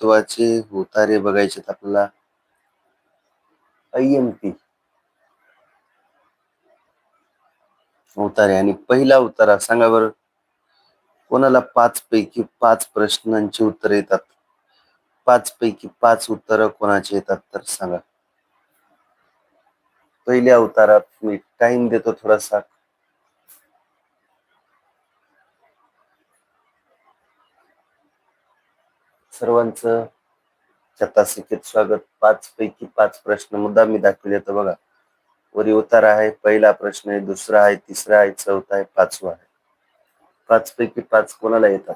महत्त्वाचे उतारे बघायचे आपल्याला. आय एम पी उतारे आणि पहिला उतारा सांगा बरं. कोणाला पाच पैकी पाच प्रश्नांची उत्तरे येतात? पाच पैकी पाच उत्तर कोणाचे येतात तर सांगा. पहिल्या उतारात मी टाइम देतो थोडासा. सर्वांचं चतासिकेत स्वागत. पाच पैकी पाच प्रश्न मुद्दा मी दाखवले तर बघा वरी उतार आहे पहिला प्रश्न आहे दुसरा आहे तिसरा आहे चौथा आहे पाचवा आहे. पाच पैकी पाच कोणाला येतात?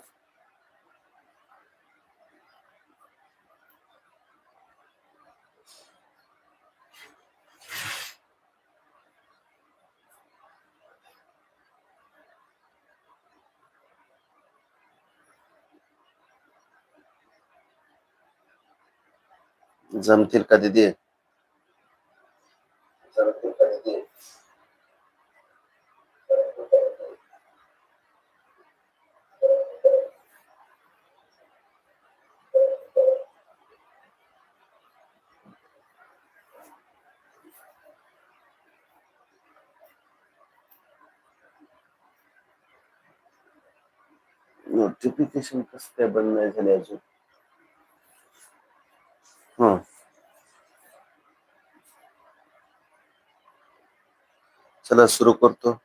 जमतील का दिदी जमतील नोटिफिकेशन कसं काय बंद नाही झाले अजून? चला सुरू करतो.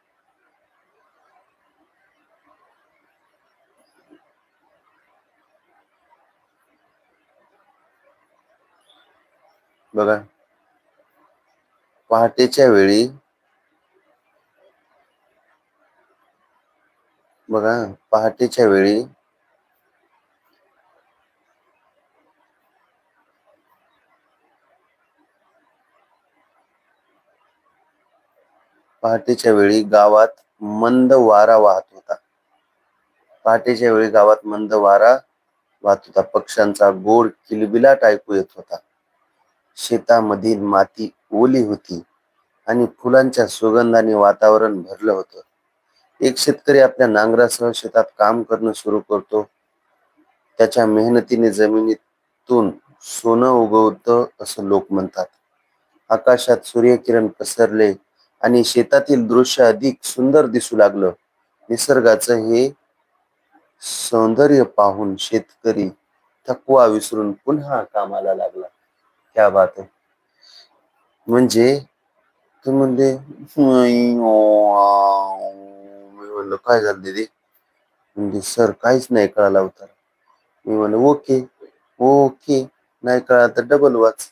बघा. पहाटेच्या वेळी बघा पहाटेच्या वेळी पहाटेच्या वेळी गावात मंद वारा वाहत होता. पहाटेच्या वेळी गावात मंद वारा वाहत होता. पक्ष्यांचा गोड किलबिलाट ऐकू येत होता. शेतामधील माती ओली होती आणि फुलांच्या सुगंधाने वातावरण भरलं होतं. एक शेतकरी आपल्या नांगरासह शेतात काम करणं सुरू करतो. त्याच्या मेहनतीने जमिनीतून सोनं उगवतं असं लोक म्हणतात. आकाशात सूर्यकिरण पसरले आणि शेतातील दृश्य अधिक सुंदर दिसू लागलं. निसर्गाचं हे सौंदर्य पाहून शेतकरी थकवा विसरून पुन्हा कामाला लागला. क्या बात आहे म्हणजे तू म्हणले मी म्हणलं काय झालं दीदी? म्हणजे सर काहीच नाही कळाला होता मी म्हणलं ओके ओके. नाही कळाला तर डबल वाच.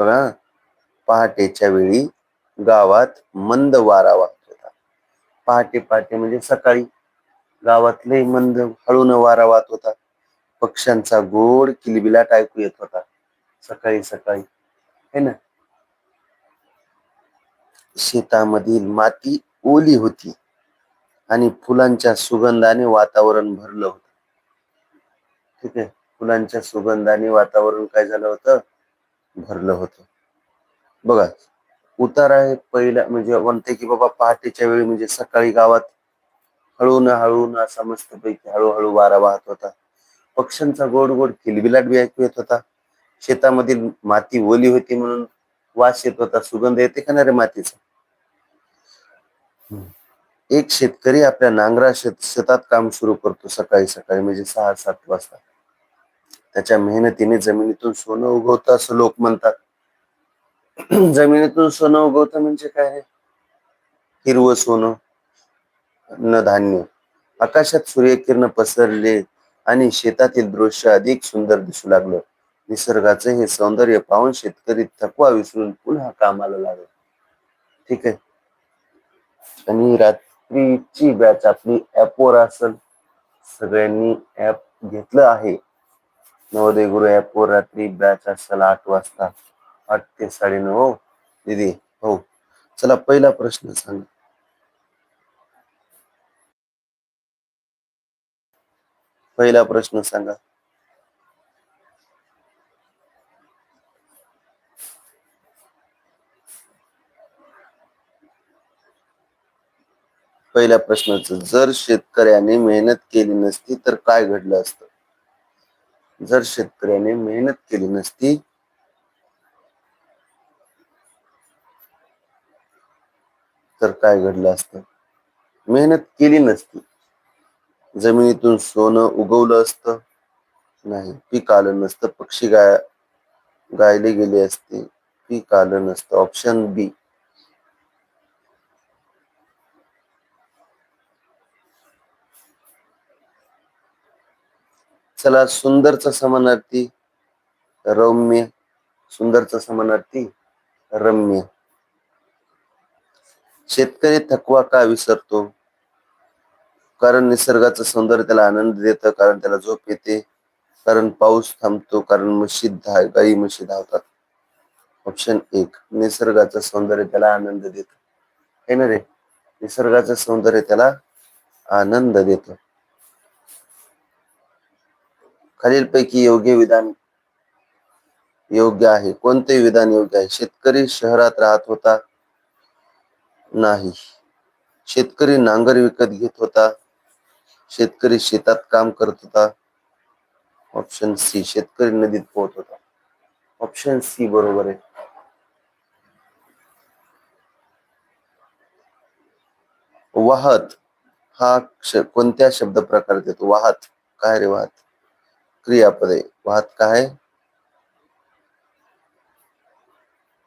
बघा. पहाटेच्या वेळी गावात मंद वारा वाहत होता. पहाटे पहाटे म्हणजे सकाळी. गावातले मंद हळून वारा वाहत होता. पक्ष्यांचा गोड किलबिलाट ऐकू येत होता. सकाळी सकाळी. है ना? शेतामधील माती ओली होती आणि फुलांच्या सुगंधाने वातावरण भरलं होतं. ठीक आहे? फुलांच्या सुगंधाने वातावरण काय झालं होतं? भरलं होतं. बघा उतार आहे पहिला म्हणजे म्हणते की बाबा पहाटेच्या वेळी म्हणजे सकाळी गावात हळू न हळू न असा मस्तपैकी हळूहळू वारा वाहत होता. पक्ष्यांचा गोड गोड किलबिलाट बी ऐकू येत होता. शेतामधील माती ओली होती म्हणून वास येत होता. सुगंध येते का नाही रे मातीचा? एक शेतकरी आपल्या नांगरा शेत शेतात काम सुरू करतो सकाळी सकाळी म्हणजे सहा सात वाजता. त्याच्या मेहनतीने जमिनीतून सोनं उगवतं असं लोक म्हणतात. जमिनीतून सोनं उगवतं म्हणजे काय हिरवं सोनं अन्नधान्य. आकाशात सूर्यकिरण पसरले आणि शेतातील दृश्य अधिक सुंदर दिसू लागलं. निसर्गाचं हे सौंदर्य पाहून शेतकरी थकवा विसरून पुन्हा कामाला लागला. ठीक आहे. आणि रात्रीची बॅच आपली ऍपवर असेल. सगळ्यांनी ऍप घेतलं आहे. नवोदय गुरु ऍपवर रात्री बॅच असेल आठ वाजता. आठ ते साडेनऊ हो दीदी हो. चला पहिला प्रश्न सांग. पहिला प्रश्न सांगा. पहिल्या प्रश्नाचं जर शेतकऱ्याने मेहनत केली नसती तर काय घडलं असतं? जर शेतकऱ्याने मेहनत केली नसती। तर काय घडलं असतं मेहनत केली नसती। जमिनीतून सोनं उगवलं असतं नाही पीक आलं नसतं पक्षी गाय गायले गेले असते पीक आलं नसतं ऑप्शन बी चला सुंदरचा समानार्थी रौम्य सुंदरचा समानार्थी रम्य. शेतकरी थकवा का विसरतो? कारण निसर्गाचं सौंदर्य त्याला आनंद देतं कारण त्याला झोप येते कारण पाऊस थांबतो कारण म्हशी धा गाई म्हशी धावतात. ऑप्शन एक निसर्गाचं सौंदर्य त्याला आनंद देत. हे ना रे? निसर्गाचं सौंदर्य त्याला आनंद देतं. खालीलपैकी योग्य विधान योग्य आहे. कोणते विधान योग्य आहे. शेतकरी शहरात राहत होता नाही. शेतकरी नांगर विकत होता. शेतकरी शेतात काम करत होता. ऑप्शन सी शेतकरी नदीत पोहत होता. ऑप्शन सी बरोबर आहे. वाहत हा कोणत्या शब्द प्रकार येतो? वाहत. काय रे वाहत? क्रियापदे. वाहत काय?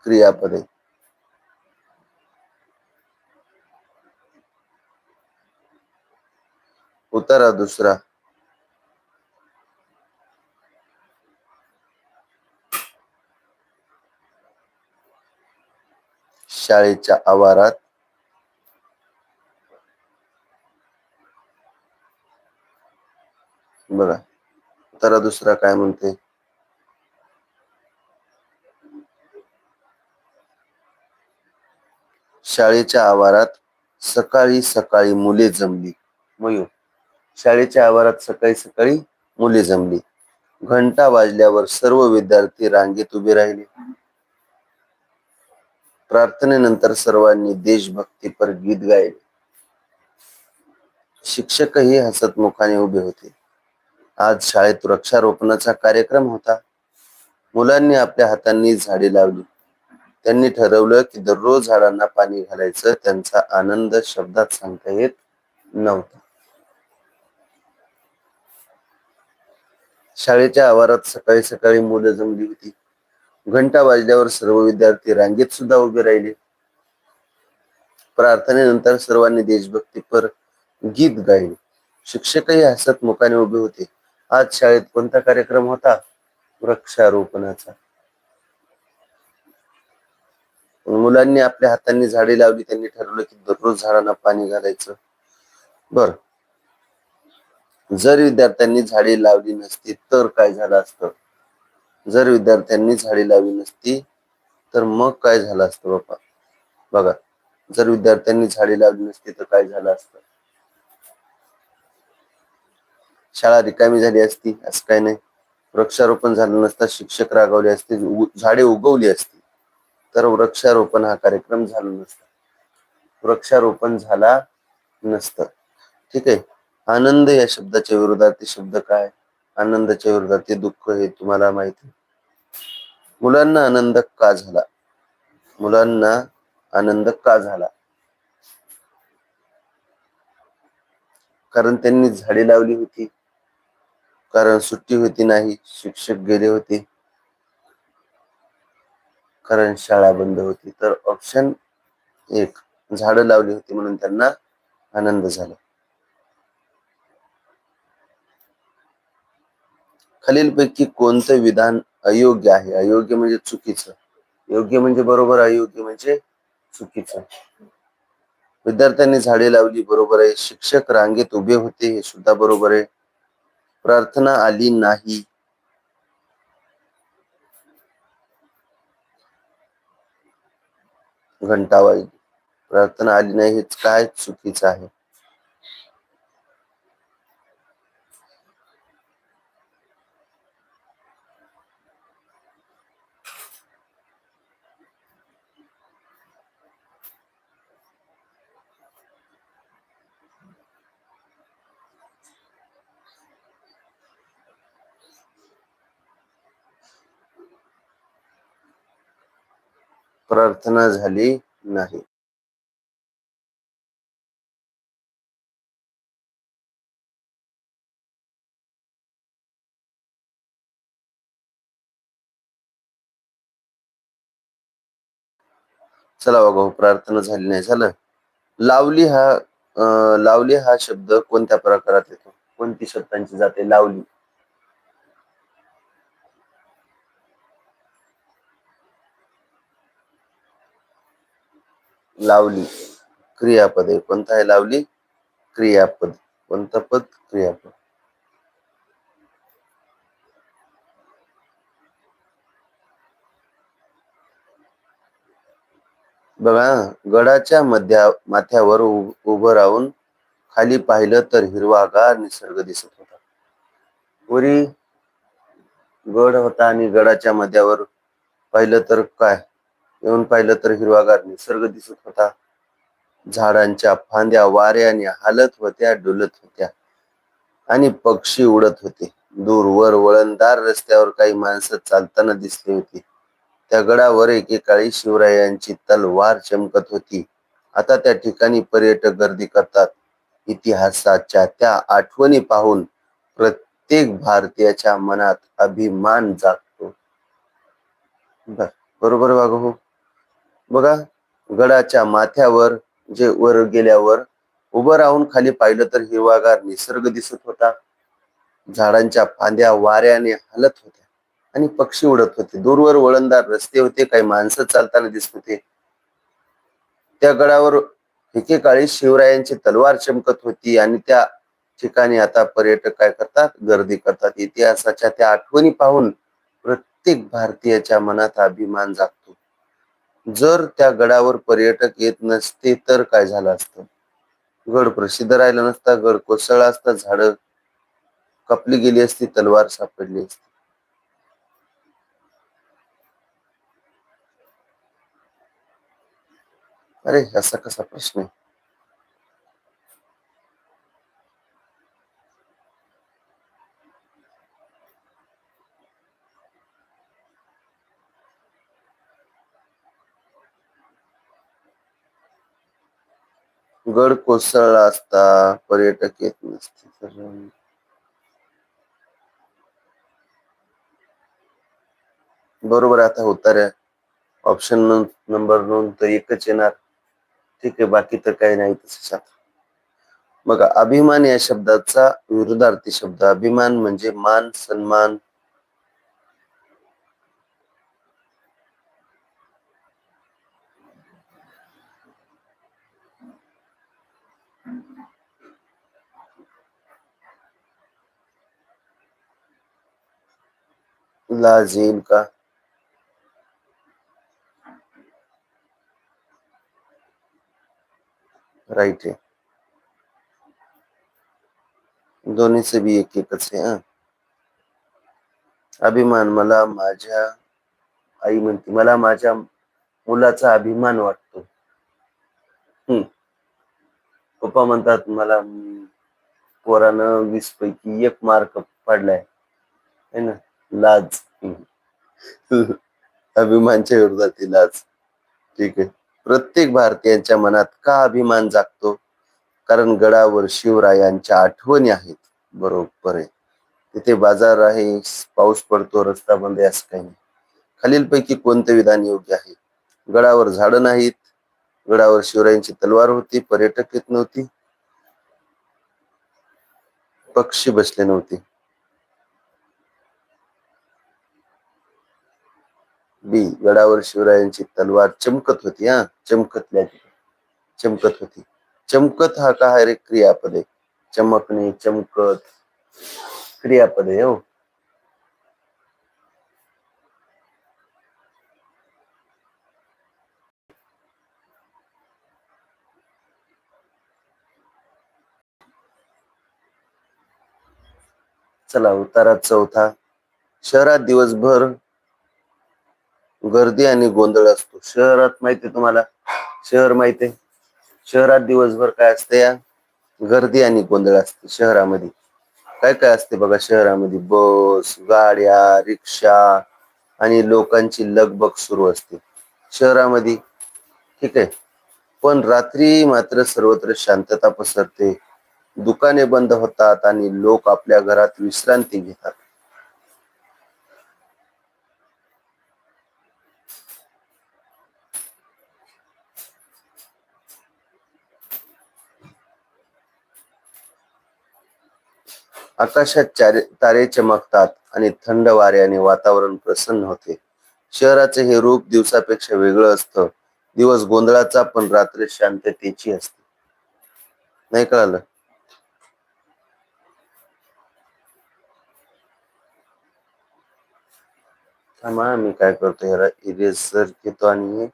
क्रियापदे. आहे उतारा दुसरा. शाळेच्या आवारात. बघा. उतारा दुसरा काय म्हणते? शाळेच्या आवारात सकाळी सकाळी मुले जमली. मयूर शाळेच्या आवारात सकाळी सकाळी मुले जमली. घंटा वाजल्यावर सर्व विद्यार्थी रांगेत उभे राहिले. प्रार्थनेनंतर सर्वांनी देशभक्तीपर गीत गायले. शिक्षकही हसतमुखाने उभे होते. आज शाळेत वृक्षारोपणाचा कार्यक्रम होता. मुलांनी आपल्या हातांनी झाडे लावली. त्यांनी ठरवलं की दररोज झाडांना पाणी घालायचं. त्यांचा आनंद शब्दात सांगता येत नव्हता. शाळेच्या आवारात सकाळी सकाळी मुलं जमली होती. घंटा वाजल्यावर सर्व विद्यार्थी रांगेत सुद्धा उभे राहिले. प्रार्थनेनंतर सर्वांनी देशभक्तीपर गीत गायले. शिक्षकही हसत मुखाने उभे होते. आज शाळेत कोणता कार्यक्रम होता? वृक्षारोपणाचा. मुलांनी आपल्या हातांनी झाडे लावली त्यांनी ठरवलं की दररोज झाडांना पाणी घालायचं. बर. जर विद्यार्थ्यांनी झाडे लावली नसती तर काय झालं असतं? जर विद्यार्थ्यांनी झाडे लावली नसती तर मग काय झालं असतं बाप्पा बघा. जर विद्यार्थ्यांनी झाडे लावली नसती तर काय झालं असतं? शाळा रिकामी झाली असती असं काय नाही. वृक्षारोपण झालं नसता शिक्षक रागवले असते झाडे उगवली असती. तर वृक्षारोपण हा कार्यक्रम झाला नसता. वृक्षारोपण झाला नसतं. ठीक आहे. आनंद या शब्दाच्या विरोधात शब्द काय? आनंदाच्या विरोधार्थी दुःख हे तुम्हाला माहिती मुलांना आनंद का झाला? मुलांना आनंद का झाला? कारण त्यांनी झाडे लावली होती. कारण सुट्टी होती नाही शिक्षक गेले होते. कारण शाळा बंद होती. तर ऑप्शन एक झाडं लावली होती म्हणून त्यांना आनंद झाला. खालीलपैकी कोणतं विधान अयोग्य आहे? अयोग्य म्हणजे चुकीचं. योग्य म्हणजे बरोबर अयोग्य म्हणजे चुकीचं. विद्यार्थ्यांनी झाडे लावली बरोबर आहे. शिक्षक रांगेत उभे होते हे सुद्धा बरोबर आहे. प्रार्थना आली नाही. घंटा वाजली प्रार्थना आली नाही हेच काय चुकीचं आहे? प्रार्थना झाली नाही. चला बघा हो, प्रार्थना झाली नाही. झालं. लावली हा लावली हा शब्द कोणत्या प्रकारात येतो? कोणती शब्दांची जाते? लावली. लावली. क्रियापद आहे कोणता आहे लावली क्रियापद. कोणतं पद? क्रियापद. बघा गडाच्या मध्या माथ्यावर उभं राहून खाली पाहिलं तर हिरवागार निसर्ग दिसत होता. पुरी गड होता आणि गडाच्या मध्यावर पाहिलं तर काय? येऊन पाहिलं तर हिरवागार निसर्ग दिसत होता. झाडांच्या फांद्या वाऱ्याने हालत होत्या डुलत होत्या. आणि पक्षी उडत होते. दूरवर वळणदार रस्त्यावर काही माणसं चालताना दिसली होती. त्या गडावर एकेकाळी शिवरायांची तलवार चमकत होती. आता त्या ठिकाणी पर्यटक गर्दी करतात. इतिहासाच्या त्या आठवणी पाहून प्रत्येक भारतीयाच्या मनात अभिमान जागतो. बर बरोबर वाघ हो? बघा गडाच्या माथ्यावर जे वर गेल्यावर उभं राहून खाली पाहिलं तर हिरवागार निसर्ग दिसत होता. झाडांच्या फांद्या वाऱ्याने हलत होत्या आणि पक्षी उडत होते. दूरवर वळणदार रस्ते होते काही माणसं चालताना दिसत होते. त्या गडावर एकेकाळी शिवरायांची तलवार चमकत होती आणि त्या ठिकाणी आता पर्यटक काय करतात? गर्दी करतात. इतिहासाच्या त्या आठवणी पाहून प्रत्येक भारतीयाच्या मनात अभिमान जागतो. जर त्या गडावर पर्यटक येत नसते तर काय झालं असतं? गड प्रसिद्ध राहिला नसता गड कोसळला असता झाड कापली गेली असती तलवार सापडली असती. अरे असा कसा प्रश्न आहे? गड कोसळला असता पर्यटक येत नसते. तर बरोबर आता आता उतार्या ऑप्शन नंबर दोन तर एकच येणार. ठीक आहे बाकी तर काही नाही तसंच आता. बघा अभिमान या शब्दाचा विरुद्धार्थी शब्द. अभिमान म्हणजे मान सन्मान लाज येईल का? राईट आहे. दोन्हीचे बी एक एकच आहे अभिमान मला माझ्या आई म्हणते मला माझ्या मुलाचा अभिमान वाटतो. हम्म. पप्पा म्हणतात मला हम्म, पोरानं वीस पैकी एक मार्क पडलाय. है ना? लाज. अभिमानच्या विरोधात लाज. ठीक आहे. प्रत्येक भारतीयांच्या मनात का अभिमान जागतो? कारण गडावर शिवरायांच्या आठवणी आहेत. बरोबर आहे. तिथे बाजार आहे पाऊस पडतो रस्ता बंद आहे असं काही नाही. खालीलपैकी कोणते विधान योग्य आहे? गडावर झाडं नाहीत. गडावर शिवरायांची तलवार होती पर्यटक येत नव्हती. पक्षी बसले नव्हते. बी गडावर शिवरायांची तलवार चमकत होती हा? चमकतल्या चमकत होती. चमकत हा का? रे क्रियापदे चमकणे चमकत क्रियापदे हो. चला उतारा चौथा. शहरात दिवसभर गर्दी आणि गोंधळ असतो. शहरात माहिती तुम्हाला? शहर माहिती आहे. शहरात दिवसभर काय असते या? गर्दी आणि गोंधळ असते शहरामध्ये. काय काय असते बघा शहरामध्ये? बस गाड्या रिक्षा आणि लोकांची लगबग सुरू असते. शहरामध्ये ठीक आहे. पण रात्री मात्र सर्वत्र शांतता पसरते. दुकाने बंद होतात आणि लोक आपल्या घरात विश्रांती घेतात. आकाशात चारे तारे चमकतात आणि थंड वाऱ्याने वातावरण प्रसन्न होते. शहराचे हे रूप दिवसापेक्षा वेगळं असतं. दिवस गोंधळाचा पण रात्र शांततेची असते. नाही कळालं? थांबा मी काय करतो ह्याला इरेसर घेतो आणि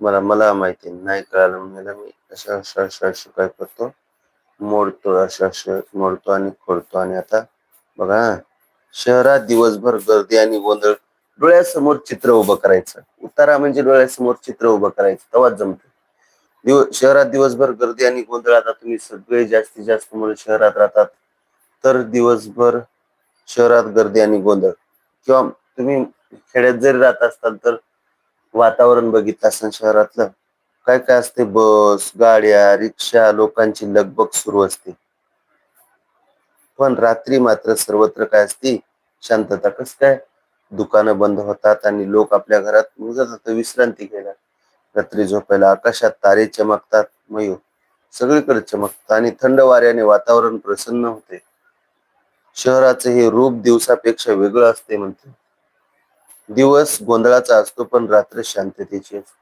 मला मला माहिती नाही कळालं म्हणजे मी. अशा अशा अशा काय करतो? मोडतो असं असं मोडतो आणि खोडतो. आणि आता बघा हा. शहरात दिवसभर गर्दी आणि गोंधळ डोळ्यासमोर चित्र उभं करायचं. उतारा म्हणजे डोळ्यासमोर चित्र उभं करायचं. तेव्हाच जमतं. दिव शहरात दिवसभर गर्दी आणि गोंधळ आता तुम्ही सगळे जास्तीत जास्त मुलं शहरात राहतात तर दिवसभर शहरात गर्दी आणि गोंधळ. किंवा तुम्ही खेड्यात जरी राहत असताल तर वातावरण बघितलं असेल शहरातलं काय काय असते? बस गाड्या रिक्षा लोकांची लगबग सुरू असते. पण रात्री मात्र सर्वत्र काय असते? शांतता कस काय? दुकानं बंद होतात आणि लोक आपल्या घरात जातात विश्रांती घ्यायला. रात्री झोपायला आकाशात तारे चमकतात. मयूर सगळीकडे चमकतात आणि थंड वाऱ्याने वातावरण प्रसन्न होते. शहराचे हे रूप दिवसापेक्षा वेगळं असते म्हणते. दिवस गोंधळाचा असतो पण रात्र शांततेची असते.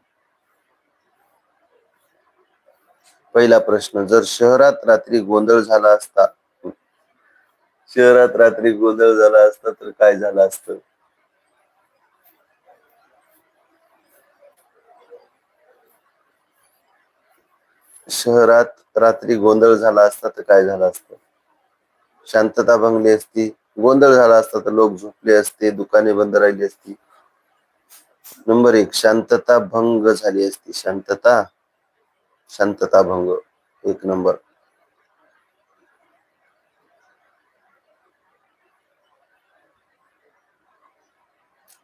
पहिला प्रश्न जर शहरात रात्री गोंधळ झाला असता शहरात रात्री गोंधळ झाला असता तर काय झालं असतं? शहरात रात्री गोंधळ झाला असता तर काय झालं असतं? शांतता भंगली असती गोंधळ झाला असता तर लोक झोपले असते दुकाने बंद राहिली असती. नंबर एक शांतता भंग झाली असती. शांतता शांतता भंग एक नंबर.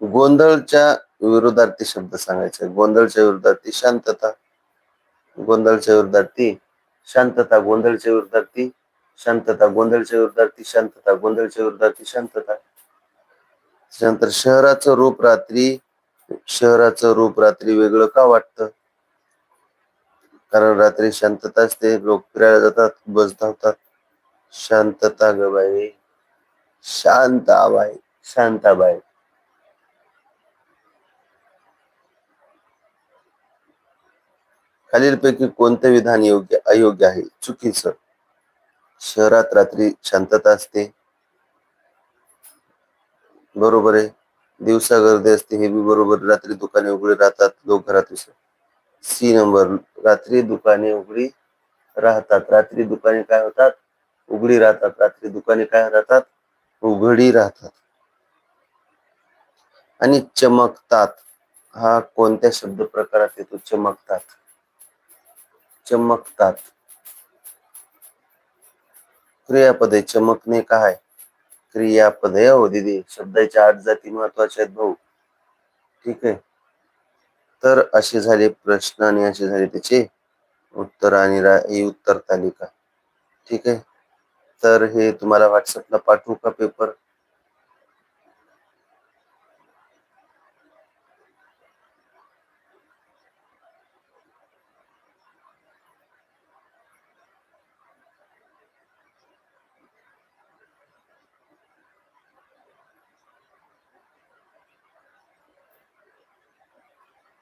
गोंधळच्या विरोधार्थी शब्द सांगायचे गोंधळच्या विरोधार्थी शांतता गोंधळच्या विरोधार्थी शांतता गोंधळच्या विरोधार्थी शांतता गोंधळच्या विरोधार्थी शांतता गोंधळच्या विरोधार्थी शांतता. त्याच्यानंतर शहराचं रूप रात्री शहराचं रूप रात्री वेगळं का वाटतं? कारण रात्री शांतता असते लोक फिरायला जातात बस धावतात. शांतता ग बाई. शांताबाई शांताबाई खालीलपैकी कोणते विधान योग्य अयोग्य आहे? चुकीचं. शहरात रात्री शांतता असते. बरोबर आहे. दिवसा गर्दी असते हे बी बरोबर. रात्री दुकाने उघडे राहतात लोक घरात विसर सी नंबर रात्री दुकाने उघडी राहतात. रात्री दुकाने काय होतात? उघडी राहतात. रात्री दुकाने काय राहतात? उघडी राहतात. आणि चमकतात. हा कोणत्या शब्द प्रकारात येतो? चमकतात. चमकतात. क्रियापदे चमकणे काय? क्रियापदे हो दिदी. शब्दाच्या आठ जाती महत्त्वाच्या आहेत भाऊ. ठीक आहे? तर असे झाले प्रश्न आणि असे झाले त्याचे उत्तर आणि रा- ही उत्तर तालिका. ठीक आहे? तर हे तुम्हाला व्हॉट्सअपला पाठवू का पेपर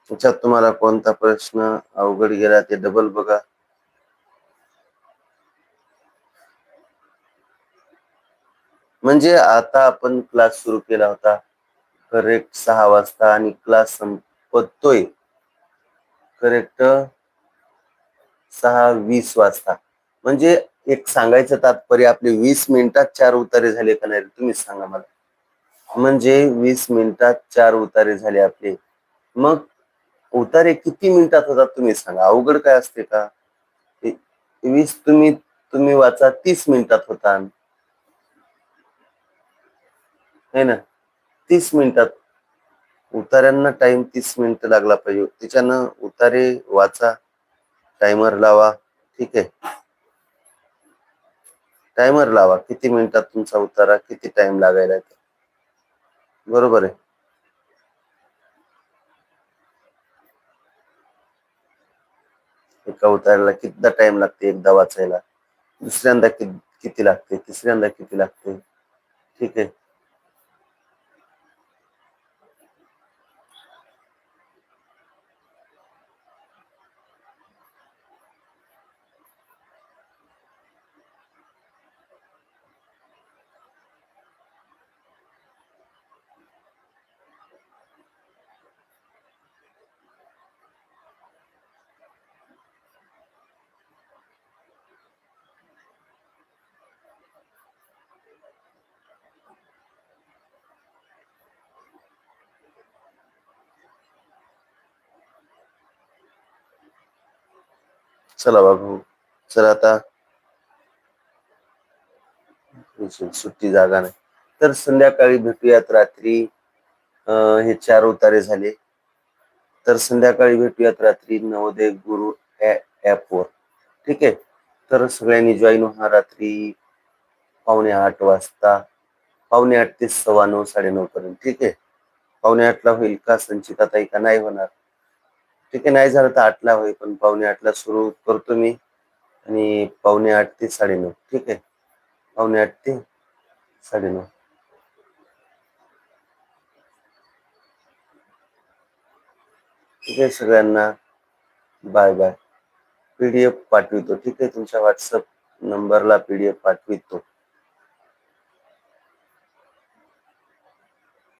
त्याच्यात तुम्हाला कोणता प्रश्न अवघड गेला ते डबल बघा. म्हणजे आता आपण क्लास सुरू केला होता. करेक्ट सहा वाजता आणि क्लास संपतोय. करेक्ट सहा वीस वाजता. म्हणजे एक सांगायचं तात्पर्य आपले वीस मिनिटात चार उतारे झाले का नाही तुम्हीच सांगा मला. म्हणजे वीस मिनिटात चार उतारे झाले आपले. मग उतारे किती मिनिटात होतात तुम्ही सांगा? अवघड काय असते का? वीस तुम्ही तुम्ही वाचा तीस मिनिटात होता. है ना? तीस मिनिटात. उतार्यांना टाइम तीस मिनिट लागला पाहिजे. त्याच्यानं उतारे वाचा टायमर लावा. ठीक आहे? टायमर लावा. किती मिनिटात तुमचा उतारा किती टाइम लागायला बरोबर आहे. एका उतरायला किती टाइम लागते? एकदा वाचायला. दुसऱ्यांदा किती लागते? तिसऱ्यांदा किती लागते? ठीक आहे. चला बाबू. चला आता. सुट्टी जागा नाही. तर संध्याकाळी भेटूयात रात्री. हे चार उतारे झाले. तर संध्याकाळी भेटूयात रात्री नवोदय गुरु ऍपवर ठीक आहे? तर सगळ्यांनी जॉईन व्हा रात्री पावणे आठ वाजता. पावणे आठ ते सव्वा नऊ साडेनऊ पर्यंत. ठीक आहे? पावणे आठला होईल का संचिता ताई का? नाही होणार. ठीक आहे नाही झालं तर आठला होईल पण पावणे आठला सुरू करतो मी. आणि पावणे आठ ते साडेनऊ ठीक आहे. पावणे आठ ते साडेनऊ. ठीक आहे सगळ्यांना बाय बाय. पीडीएफ पाठवितो ठीक आहे. तुमच्या व्हॉट्सअप नंबरला पीडीएफ पाठवितो.